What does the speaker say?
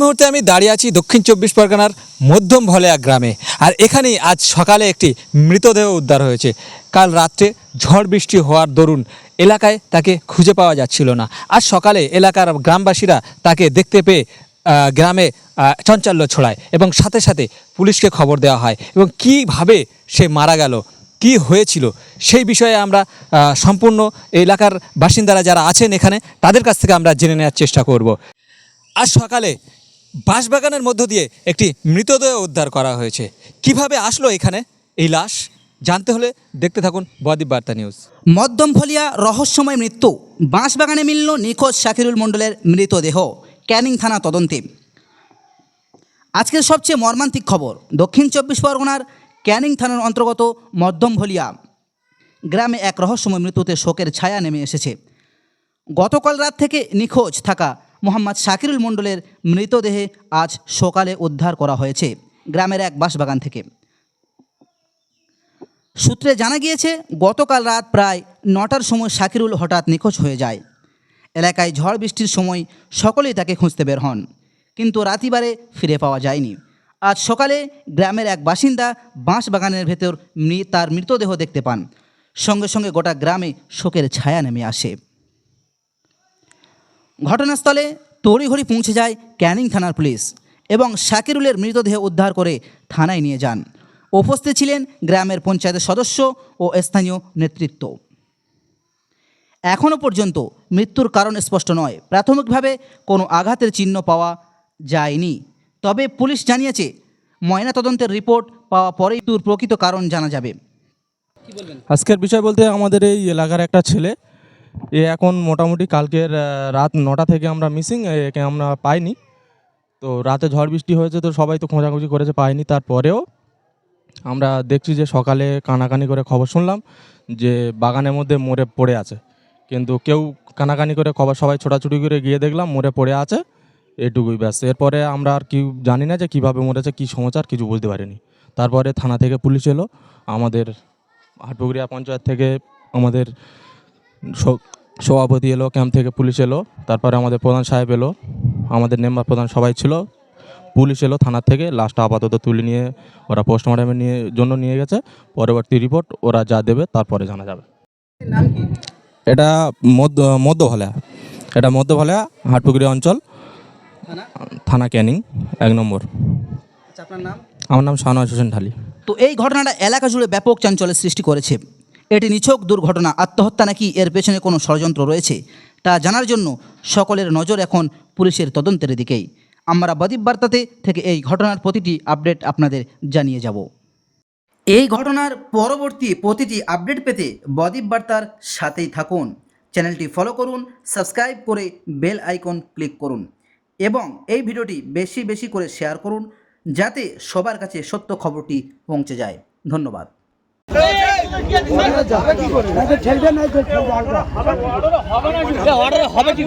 মুহূর্তে আমি দাঁড়িয়ে আছি দক্ষিণ চব্বিশ পরগনার মধ্যম ভলেয়া গ্রামে। আর এখানেই আজ সকালে একটি মৃতদেহ উদ্ধার হয়েছে। কাল রাত্রে ঝড় বৃষ্টি হওয়ার দরুন এলাকায় তাকে খুঁজে পাওয়া যাচ্ছিল না। আজ সকালে এলাকার গ্রামবাসীরা তাকে দেখতে পেয়ে গ্রামে চাঞ্চল্য ছড়ায় এবং সাথে সাথে পুলিশকে খবর দেওয়া হয় এবং কীভাবে সে মারা গেল, কি হয়েছিল সেই বিষয়ে আমরা সম্পূর্ণ এলাকার বাসিন্দারা যারা আছেন এখানে তাদের কাছ থেকে আমরা জেনে নেওয়ার চেষ্টা করব। আজ সকালে বাঁশবাগানের মধ্য দিয়ে একটি মৃতদেহ উদ্ধার করা হয়েছে। কীভাবে আসলো এখানে? এই লাশ জানতে হলে দেখতে থাকুন বদ্বীপ বার্তা নিউজ। মধ্যম ফলিয়া রহস্যময় মৃত্যু। বাঁশবাগানে মিলল নিখোঁজ শাকিরুল মণ্ডলের মৃতদেহ। ক্যানিং থানা তদন্তে। আজকের সবচেয়ে মর্মান্তিক খবর। দক্ষিণ চব্বিশ পরগনার ক্যানিং থানার অন্তর্গত মধ্যম ভলিয়া গ্রামে এক রহস্যময় মৃত্যুতে শোকের ছায়া নেমে এসেছে। গতকাল রাত থেকে নিখোঁজ থাকা মোহাম্মদ শাকিরুল মণ্ডলের মৃতদেহে আজ সকালে উদ্ধার করা হয়েছে গ্রামের এক বাঁশবাগান থেকে। সূত্রে জানা গিয়েছে, গতকাল রাত প্রায় নটার সময় শাকিরুল হঠাৎ নিখোঁজ হয়ে যায়। এলাকায় ঝড় বৃষ্টির সময় সকলেই তাকে খুঁজতে বের হন, কিন্তু রাতিবারে ফিরে পাওয়া যায়নি। আজ সকালে গ্রামের এক বাসিন্দা বাঁশ বাগানের ভেতর তার মৃতদেহ দেখতে পান। সঙ্গে সঙ্গে গোটা গ্রামে শোকের ছায়া নেমে আসে। ঘটনাস্থলে তড়িঘড়ি পৌঁছে যায় ক্যানিং থানার পুলিশ এবং শাকিরুলের মৃতদেহ উদ্ধার করে থানায় নিয়ে যান। উপস্থিত ছিলেন গ্রামের পঞ্চায়েতের সদস্য ও স্থানীয় নেতৃত্ব। এখনও পর্যন্ত মৃত্যুর কারণ স্পষ্ট নয়। প্রাথমিকভাবে কোনো আঘাতের চিহ্ন পাওয়া যায়নি। তবে পুলিশ জানিয়েছে, ময়নাতদন্তের রিপোর্ট পাওয়া পরেই মৃত্যুর প্রকৃত কারণ জানা যাবে। আজকের বিষয় বলতে আমাদের এই এলাকার একটা ছেলে এ এখন মোটামুটি কালকের রাত নটা থেকে আমরা মিসিং একে আমরা পাইনি। তো রাতে ঝড় বৃষ্টি হয়েছে তো সবাই তো খোঁজাখুঁজি করেছে, পাইনি। তারপরেও আমরা দেখছি যে সকালে কানাকানি করে খবর শুনলাম যে বাগানের মধ্যে মরে পড়ে আছে। কিন্তু কেউ কানাকানি করে খবর, সবাই ছোটাছুটি করে গিয়ে দেখলাম মরে পড়ে আছে এটুকুই, ব্যাস। এরপরে আমরা আর কি জানি না যে কীভাবে মরেছে, কী সমাচার, কিছু বুঝতে পারিনি। তারপরে থানা থেকে পুলিশ এলো, আমাদের হাটপুকুরিয়া পঞ্চায়েত থেকে আমাদের সভাপতি এলো ক্যাম্প থেকে পুলিশ এলো তারপরে আমাদের প্রধান সাহেব এলো আমাদের মেম্বার প্রধান সবাই ছিল। পুলিশ এলো থানার থেকে লাস্টটা আপাতত তুলে নিয়ে ওরা পোস্টমর্টমের নিয়ে জন্য নিয়ে গেছে। পরবর্তী রিপোর্ট ওরা যা দেবে তারপরে জানা যাবে। এটা মধ্য মধ্য ভালা এটা মধ্য ভালা হাটপুকুরি অঞ্চল। থানা? ক্যানিং এক নম্বর। আপনার নাম? আমার নাম শাহনওয়াজ হোসেন ঢালি। তো এই ঘটনাটা এলাকা জুড়ে ব্যাপক চাঞ্চল্যের সৃষ্টি করেছে। এটি নিছক দুর্ঘটনা, আত্মহত্যা নাকি এর পেছনে কোনো ষড়যন্ত্র রয়েছে, তা জানার জন্য সকলের নজর এখন পুলিশের তদন্তের দিকেই। আমরা বদ্বীপ বার্তাতে থেকে এই ঘটনার প্রতিটি আপডেট আপনাদের জানিয়ে যাব। এই ঘটনার পরবর্তী প্রতিটি আপডেট পেতে বদীপ বার্তার সাথেই থাকুন। চ্যানেলটি ফলো করুন, সাবস্ক্রাইব করে বেল আইকন ক্লিক করুন এবং এই ভিডিওটি বেশি বেশি করে শেয়ার করুন, যাতে সবার কাছে সত্য খবরটি পৌঁছে যায়। ধন্যবাদ। হবে কি করে? হবে কি